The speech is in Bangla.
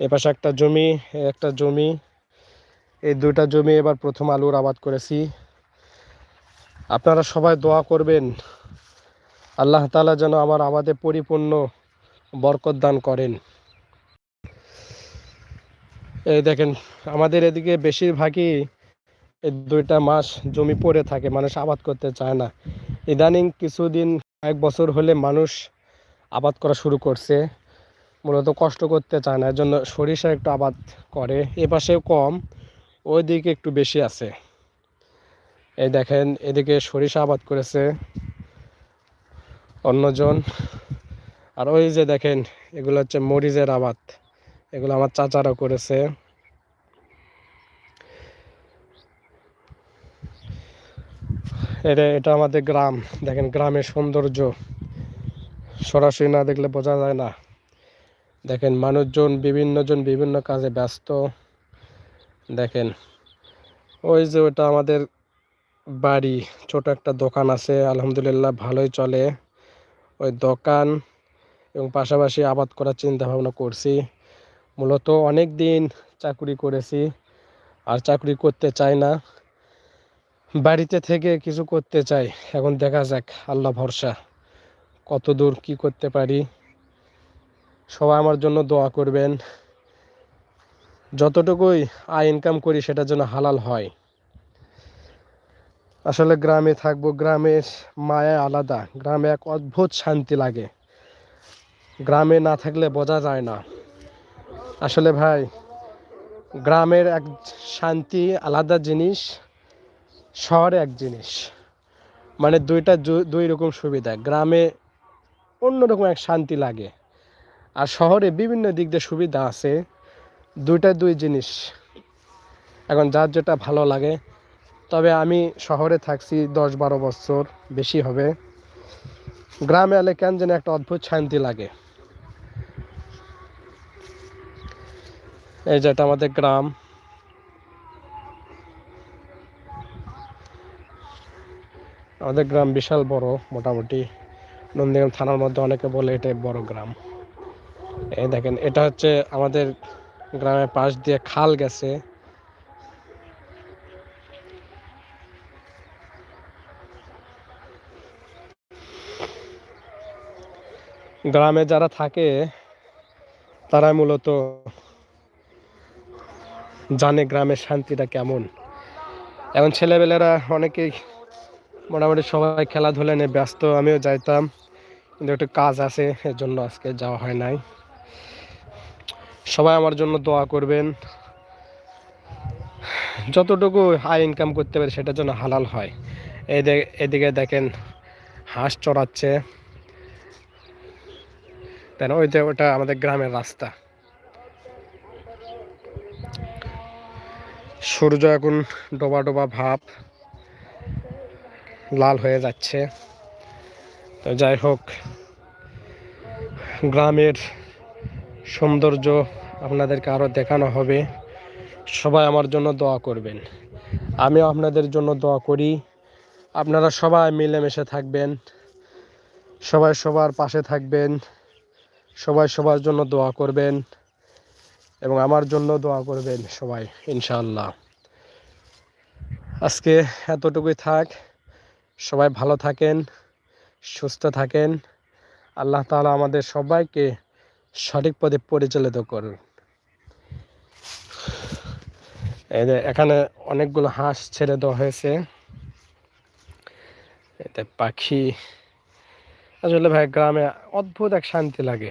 এ পাশে একটা জমি একটা জমি। এই দুইটা জমি এবার প্রথম আলুর আবাদ করেছি। আপনারা সবাই দোয়া করবেন, আল্লাহ তালা যেন আমার আবাদে পরিপূর্ণ বরকত দান করেন। এই দেখেন, আমাদের এদিকে বেশিরভাগই এই দুইটা মাস জমি পড়ে থাকে, মানুষ আবাদ করতে চায় না। ইদানিং কিছুদিন এক বছর হলে মানুষ আবাদ করা শুরু করছে। মূলত কষ্ট করতে চায় না এর জন্য সরিষা একটু আবাদ করে, এ পাশেও কম, ওই দিকে একটু বেশি আছে। এই দেখেন, এদিকে সরিষা আবাদ করেছে অন্যজন। আর ওই যে দেখেন, এগুলো হচ্ছে মরিচের আবাদ, এগুলো আমার চাচারা করেছে। এটা এটা আমাদের গ্রাম, দেখেন গ্রামের সৌন্দর্য, সরাসরি না দেখলে বোঝা যায় না। দেখেন, মানুষজন, বিভিন্নজন বিভিন্ন কাজে ব্যস্ত। দেখেন, ওই যে ওটা আমাদের বাড়ি, ছোট একটা দোকান আছে, আলহামদুলিল্লাহ ভালোই চলে। ওই দোকান এবং পাশাপাশি আবাদ করার চিন্তা ভাবনা করছি। মূলত অনেক দিন চাকরি করেছি, আর চাকরি করতে চাই না। বাড়িতে থেকে কিছু করতে চাই, এখন দেখা যাক, আল্লাহ ভরসা কত দূর কি করতে পারি। সবাই আমার জন্য দোয়া করবেন। যতটুকুই আয় ইনকাম করি সেটা যেন হালাল হয়। আসলে গ্রামে থাকব, গ্রামের মায়া আলাদা। গ্রামে এক অদ্ভুত শান্তি লাগে। গ্রামে না থাকলে বোঝা যায় না। আসলে ভাই, গ্রামের এক শান্তি আলাদা জিনিস, শহরে এক জিনিস। মানে দুইটা দুই রকম সুবিধা। গ্রামে অন্যরকম এক শান্তি লাগে। আর শহরে বিভিন্ন দিক দিয়ে সুবিধা আছে। দুইটা দুই জিনিস। এখন যার যেটা ভালো লাগে। তবে আমি শহরে থাকছি দশ বারো বছর, বেশি হবে। গ্রামে এলে কেন যেন একটা অদ্ভুত শান্তি লাগে। এই যেটা আমাদের গ্রাম। আমাদের গ্রাম বিশাল বড়, মোটামুটি। নন্দীগ্রাম থানার মধ্যে অনেকে বলে এটা বড় গ্রাম। এই দেখেন, এটা হচ্ছে আমাদের গ্রামের পাশ দিয়ে খাল গেছে। গ্রামে যারা থাকে, তারা মূলত জানে গ্রামের শান্তিটা কেমন। এখন ছেলেবেলেরা অনেকেই মোটামুটি সবাই খেলাধুলা নিয়ে ব্যস্ত, আমিও যাইতাম। কিন্তু একটু কাজ আছে এর জন্য আজকে যাওয়া হয় নাই। সবাই আমার জন্য দোয়া করবেন। যতটুকু আয় ইনকাম করতে পারে সেটার জন্য হালাল হয়। এদিকে দেখেন হাঁস চড়াচ্ছে। তাই না ওই যে ওটা আমাদের গ্রামের রাস্তা। সূর্য এখন ডোবা ডোবা ভাব। লাল হয়ে যাচ্ছে। তো যাই হোক, গ্রামের সৌন্দর্য আপনাদেরকে আরও দেখানো হবে। সবাই আমার জন্য দোয়া করবেন। আমিও আপনাদের জন্য দোয়া করি। আপনারা সবাই মিলেমিশে থাকবেন। সবাই সবার পাশে থাকবেন। সবাই সবার জন্য দোয়া করবেন এবং আমার জন্য দোয়া করবেন সবাই, ইনশাআল্লাহ। আজকে এতটুকুই থাক। সবাই ভালো থাকেন, সুস্থ থাকেন। আল্লাহ তাআলা আমাদের সবাইকে সঠিক পথে পরিচালিত করুন। এখানে অনেকগুলো হাঁস ছেড়ে দেওয়া হয়েছে। এতে পাখি, আসলে ভাই, গ্রামে অদ্ভুত এক শান্তি লাগে।